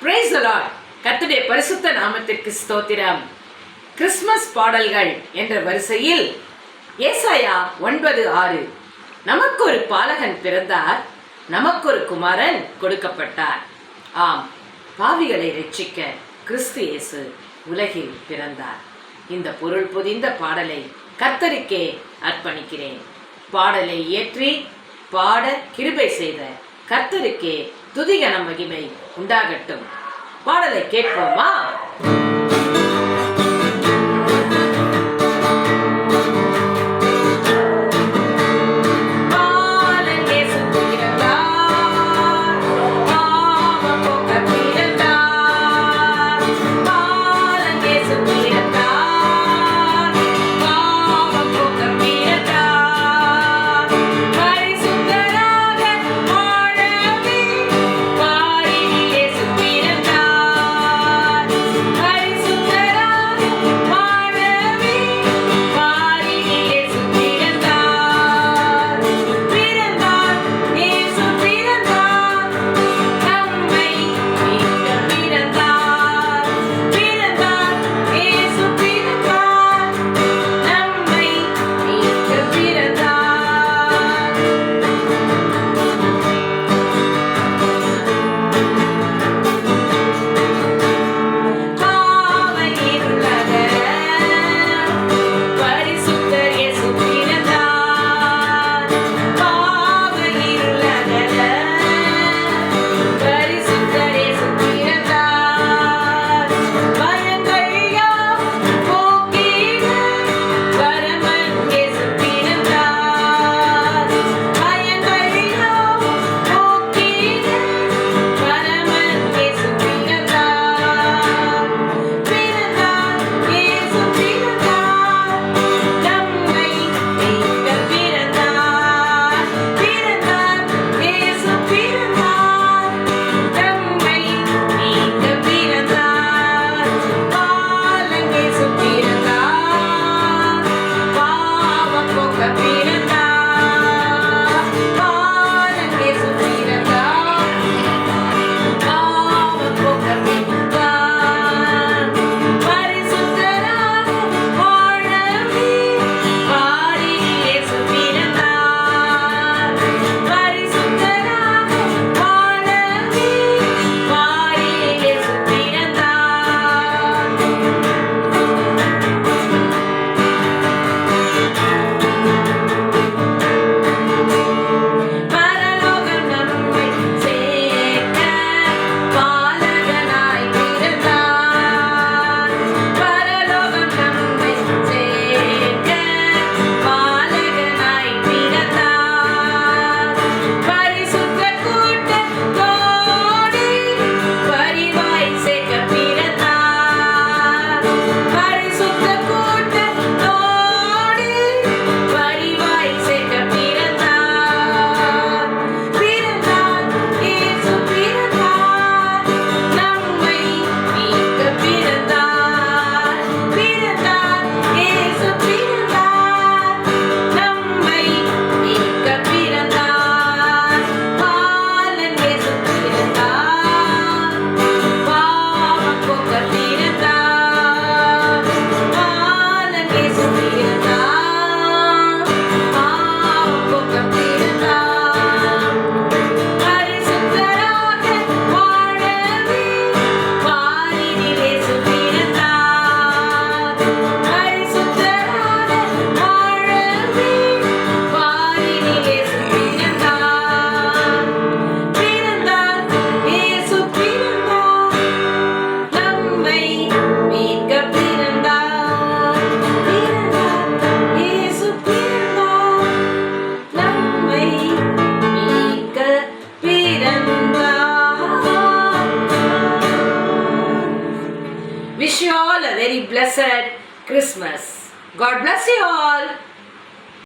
Brace allot கத்துடைய பரிசுத்த நாமத்திற்கு ஸ்தோத்திரம். கிறிஸ்மஸ் பாடல்கள் என்ற வரிசையில் ஏசாயா ஒன்பது ஆறு. நமக்கு ஒரு பாலகன் பிறந்தார். நமக்கு ஒரு குமாரன் கொடுக்கப்பட்டார். ஆம் பாவிகளை ரட்சிக்க கிறிஸ்து இயேசு உலகில் பிறந்தார். இந்த பொருள் புதிந்த பாடலை கர்த்தருக்கே அர்ப்பணிக்கிறேன். பாடலை இயற்றி பாட கிருபை செய்த கர்த்தருக்கே துதிகன மகிமை உண்டாகட்டும். பாடலை கேட்போமா? very blessed Christmas. God bless you all.